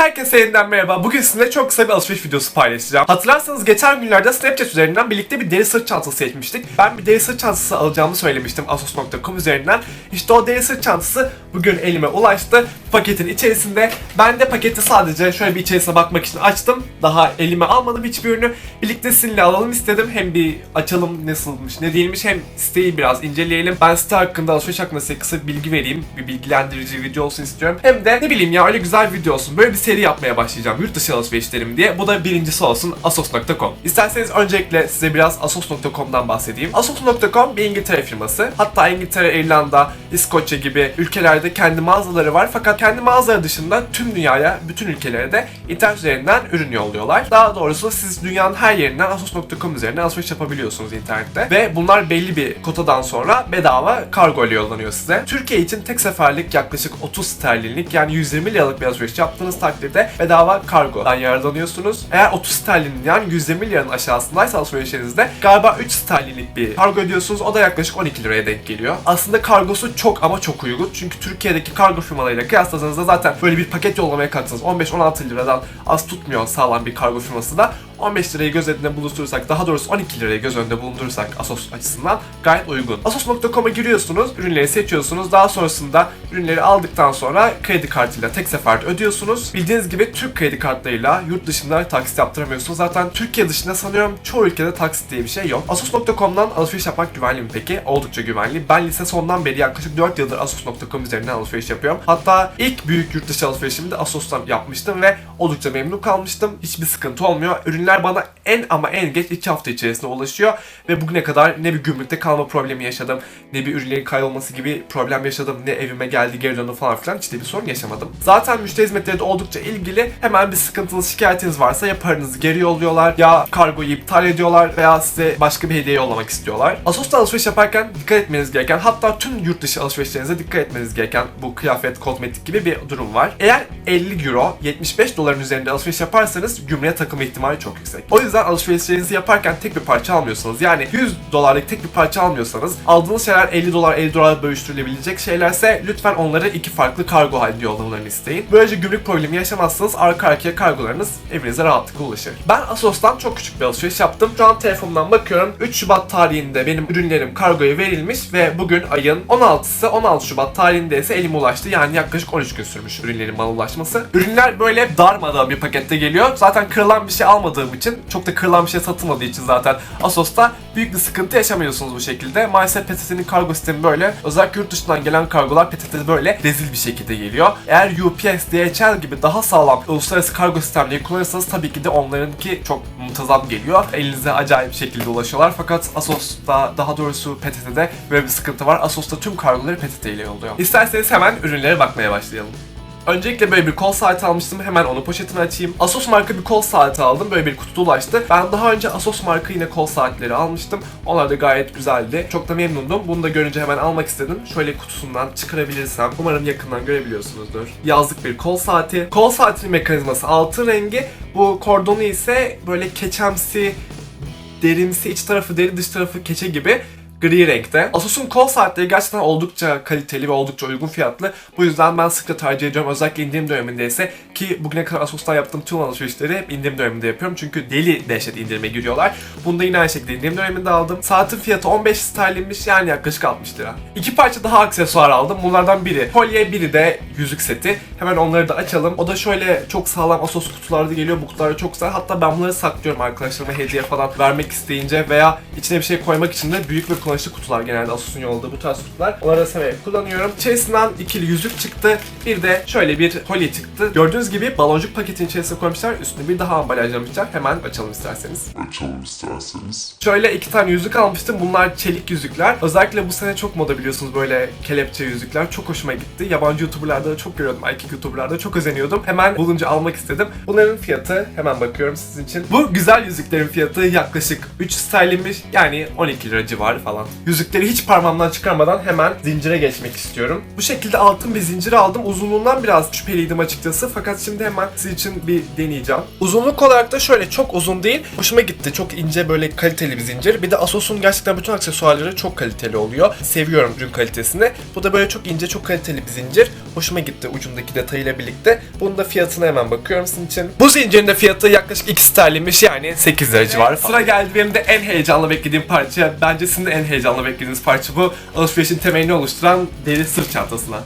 Herkese yeniden merhaba. Bugün sizinle çok kısa bir alışveriş videosu paylaşacağım. Hatırlarsanız geçen günlerde Snapchat üzerinden birlikte bir deri sırt çantası seçmiştik. Ben bir deri sırt çantası alacağımı söylemiştim asos.com üzerinden. İşte o deri sırt çantası bugün elime ulaştı. Paketin içerisinde. Ben de paketi sadece şöyle bir içerisine bakmak için açtım. Daha elime almadım hiçbir ürünü. Birlikte sizinle alalım istedim. Hem bir açalım nasılmış ne değilmiş hem siteyi biraz inceleyelim. Ben site hakkında alışveriş hakkında size kısa bir bilgi vereyim. Bir bilgilendirici video olsun istiyorum. Hem de ne bileyim ya öyle güzel bir video olsun. Böyle bir seri yapmaya başlayacağım. Yurt dışı alışverişlerim diye. Bu da birincisi olsun asos.com. İsterseniz öncelikle size biraz asos.com'dan bahsedeyim. Asos.com bir İngiltere firması. Hatta İngiltere, İrlanda, İskoçya gibi ülkelerde kendi mağazaları var. Fakat kendi mağazaları dışında tüm dünyaya, bütün ülkelere de internet üzerinden ürün yolluyorlar. Daha doğrusu siz dünyanın her yerinden asos.com üzerinden alışveriş yapabiliyorsunuz internette. Ve bunlar belli bir kotadan sonra bedava kargo ile yollanıyor size. Türkiye için tek seferlik yaklaşık 30 sterlinlik yani 120 liralık bir alışveriş yaptığınız takdirde bedava kargodan yararlanıyorsunuz. Eğer 30 sterlinin yani 120 liranın aşağısındaysa alışverişinizde galiba 3 sterlinlik bir kargo ödüyorsunuz. O da yaklaşık 12 liraya denk geliyor. Aslında kargosu çok ama çok uygun. Çünkü Türkiye'deki kargo firmalarıyla kıyasladığınızda zaten böyle bir paket yollamaya kalksanız 15-16 liradan az tutmuyor sağlam bir kargo firması da. 15 lirayı göz önünde bulundurursak, daha doğrusu 12 lirayı göz önünde bulundurursak Asos açısından gayet uygun. Asos.com'a giriyorsunuz, ürünleri seçiyorsunuz. Daha sonrasında ürünleri aldıktan sonra kredi kartıyla tek seferde ödüyorsunuz. Bildiğiniz gibi Türk kredi kartlarıyla yurt dışında taksit yaptıramıyorsunuz. Zaten Türkiye dışında sanıyorum çoğu ülkede taksit diye bir şey yok. Asos.com'dan alışveriş yapmak güvenli mi peki? Oldukça güvenli. Ben lise sondan beri yaklaşık 4 yıldır Asos.com üzerinden alışveriş yapıyorum. Hatta ilk büyük yurt dışı alışverişimi de Asos'tan yapmıştım ve oldukça memnun kalmıştım. Hiçbir sıkıntı olmuyor. Ürünler bana en ama en geç 2 hafta içerisinde ulaşıyor ve bugüne kadar ne bir gümrükte kalma problemi yaşadım, ne bir ürünlerin kaybolması gibi problem yaşadım, ne evime geldi geri döndü falan filan hiç de bir sorun yaşamadım. Zaten müşteri hizmetleri de oldukça ilgili. Hemen bir sıkıntılı şikayetiniz varsa ya paranızı geri yolluyorlar ya kargoyu iptal ediyorlar veya size başka bir hediye yollamak istiyorlar. Asos'ta alışveriş yaparken dikkat etmeniz gereken hatta tüm yurt dışı alışverişlerinize dikkat etmeniz gereken bu kıyafet, kozmetik gibi bir durum var. Eğer 50 euro 75 doların üzerinde alışveriş yaparsanız gümrüğe takılma ihtimali çok yüksek. O yüzden alışverişlerinizi yaparken tek bir parça almıyorsanız yani 100 dolarlık tek bir parça almıyorsanız aldığınız şeyler 50 dolar 50 dolar bölüştürülebilecek şeylerse lütfen onları iki farklı kargo halinde yollamalarını isteyin. Böylece gümrük problemi yaşamazsınız arka arkaya kargolarınız evinize rahatlıkla ulaşır. Ben Asos'tan çok küçük bir alışveriş yaptım. Şu an telefonumdan bakıyorum 3 Şubat tarihinde benim ürünlerim kargoya verilmiş ve bugün ayın 16'sı 16 Şubat tarihinde ise elime ulaştı. Yani yaklaşık 13 gün sürmüş ürünlerin bana ulaşması. Ürünler böyle darmadan bir pakette geliyor. Zaten kırılan bir şey almadığım için çok da kırılan bir şey satılmadığı için zaten Asos'ta büyük bir sıkıntı yaşamıyorsunuz bu şekilde. Maalesef PTT'nin kargo sistemi böyle. Özellikle yurt dışından gelen kargolar PTT'de böyle rezil bir şekilde geliyor. Eğer UPS, DHL gibi daha sağlam uluslararası kargo sistemleri kullanırsanız tabii ki de onlarınki çok muntazam geliyor. Elinize acayip şekilde ulaşıyorlar. Fakat Asos'ta daha doğrusu PTT'de böyle bir sıkıntı var. Asos'ta tüm kargoları PTT ile yolluyor. İsterseniz hemen ürünlere bakmaya başlayalım. Öncelikle böyle bir kol saati almıştım. Hemen onu poşetine açayım. Asos marka bir kol saati aldım. Böyle bir kutuda ulaştı. Ben daha önce Asos marka yine kol saatleri almıştım. Onlar da gayet güzeldi. Çok da memnundum. Bunu da görünce hemen almak istedim. Şöyle kutusundan çıkarabilirsem. Umarım yakından görebiliyorsunuzdur. Yazlık bir kol saati. Kol saatinin mekanizması altın rengi. Bu kordonu ise böyle keçemsi, derimsi, iç tarafı deri dış tarafı keçe gibi gri renkte. Asus'un kol saatleri gerçekten oldukça kaliteli ve oldukça uygun fiyatlı. Bu yüzden ben sıkça tercih ediyorum. Özellikle indirim döneminde ise ki bugüne kadar Asus'tan yaptığım tüm alışverişleri hep indirim döneminde yapıyorum. Çünkü deli dehşet indirime giriyorlar. Bunda yine aynı şekilde indirim döneminde aldım. Saatin fiyatı 15 sterlinmiş yani yaklaşık 60 lira. İki parça daha aksesuar aldım. Bunlardan biri kolye, biri de yüzük seti. Hemen onları da açalım. O da şöyle çok sağlam Asos kutularda geliyor. Bu kutularda çok güzel. Hatta ben bunları saklıyorum arkadaşlarıma hediye falan vermek isteyince veya içine bir şey koymak için de büyük ve kullanışlı kutular genelde Asus'un yolladığı bu tarz kutular. Onları da severek kullanıyorum. İçerisinden ikili yüzük çıktı. Bir de şöyle bir kolye çıktı. Gördüğünüz gibi baloncuk paketin içerisine koymuşlar. Üstüne bir daha ambalajlamışlar. Hemen açalım isterseniz. açalım isterseniz. Şöyle iki tane yüzük almıştım. Bunlar çelik yüzükler. Özellikle bu sene çok moda biliyorsunuz böyle kelepçe yüzükler. Çok hoşuma gitti. Yabancı YouTuber'larda da çok görüyordum. Erkek YouTuber'larda çok özeniyordum. Hemen bulunca almak istedim. Bunların fiyatı hemen bakıyorum sizin için. Bu güzel yüzüklerin fiyatı yaklaşık 3 sterlinmiş. Yani 12 lira civarı falan. Falan. Yüzükleri hiç parmağımdan çıkarmadan hemen zincire geçmek istiyorum. Bu şekilde altın bir zincir aldım. Uzunluğundan biraz şüpheliydim açıkçası. Fakat şimdi hemen sizin için bir deneyeceğim. Uzunluk olarak da şöyle çok uzun değil. Hoşuma gitti. Çok ince böyle kaliteli bir zincir. Bir de Asos'un gerçekten bütün aksesuarları çok kaliteli oluyor. Seviyorum ürün kalitesini. Bu da böyle çok ince, çok kaliteli bir zincir. Hoşuma gitti ucundaki detayıyla birlikte. Bunun da fiyatına hemen bakıyorum sizin için. Bu zincirin de fiyatı yaklaşık 2 sterlinmiş yani 8 lira civarı. Sıra geldi benim de en heyecanla beklediğim parça. Bence sizin de en heyecanla beklediğiniz parça bu. Alışverişin temelini oluşturan deri sırt çantasına.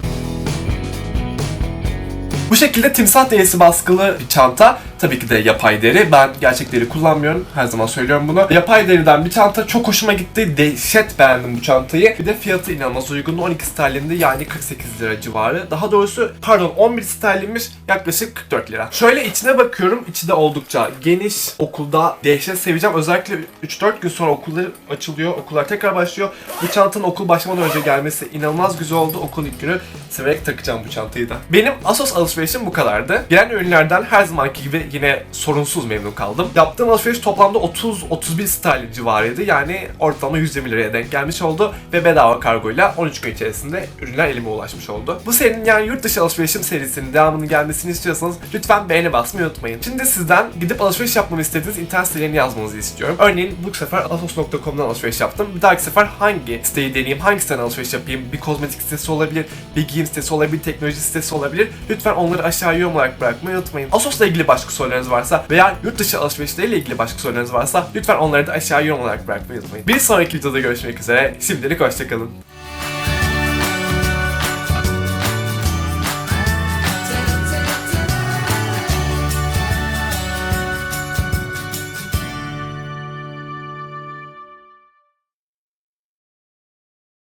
Bu şekilde timsah derisi baskılı bir çanta. Tabii ki de yapay deri. Ben gerçek deri kullanmıyorum. Her zaman söylüyorum bunu. Yapay deriden bir çanta çok hoşuma gitti. Dehşet beğendim bu çantayı. Bir de fiyatı inanılmaz uygun. 12 sterlindi yani 48 lira civarı. Daha doğrusu pardon 11 sterlinmiş yaklaşık 44 lira. Şöyle içine bakıyorum. İçi de oldukça geniş. Okulda dehşet seveceğim. Özellikle 3-4 gün sonra okullar açılıyor. Okullar tekrar başlıyor. Bu çantanın okul başlamadan önce gelmesi inanılmaz güzel oldu. Okul ilk günü severek takacağım bu çantayı da. Benim Asos alışverişim bu kadardı. Gelen ürünlerden her zamanki gibi yine sorunsuz memnun kaldım. Yaptığım alışveriş toplamda 30-31 sterlin civarıydı. Yani ortalama 120 liraya denk gelmiş oldu. Ve bedava kargoyla 13 gün içerisinde ürünler elime ulaşmış oldu. Bu serinin yani yurt dışı alışverişim serisinin devamının gelmesini istiyorsanız lütfen beğeni basmayı unutmayın. Şimdi sizden gidip alışveriş yapmamı istediğiniz internet sitelerini yazmanızı istiyorum. Örneğin bu sefer asos.com'dan alışveriş yaptım. Bir dahaki sefer hangi siteyi deneyeyim, hangi siteden alışveriş yapayım? Bir kozmetik sitesi olabilir, bir giyim sitesi olabilir, teknoloji sitesi olabilir. Lütfen onları aşağı yorum olarak bırakmayı unutmayın. Asos'la ilgili başka sorularınız varsa veya yurt dışı alışverişleriyle ilgili başka sorularınız varsa lütfen onları da aşağı yorum olarak bırakmayı unutmayın. Bir sonraki videoda görüşmek üzere. Şimdilik hoşçakalın.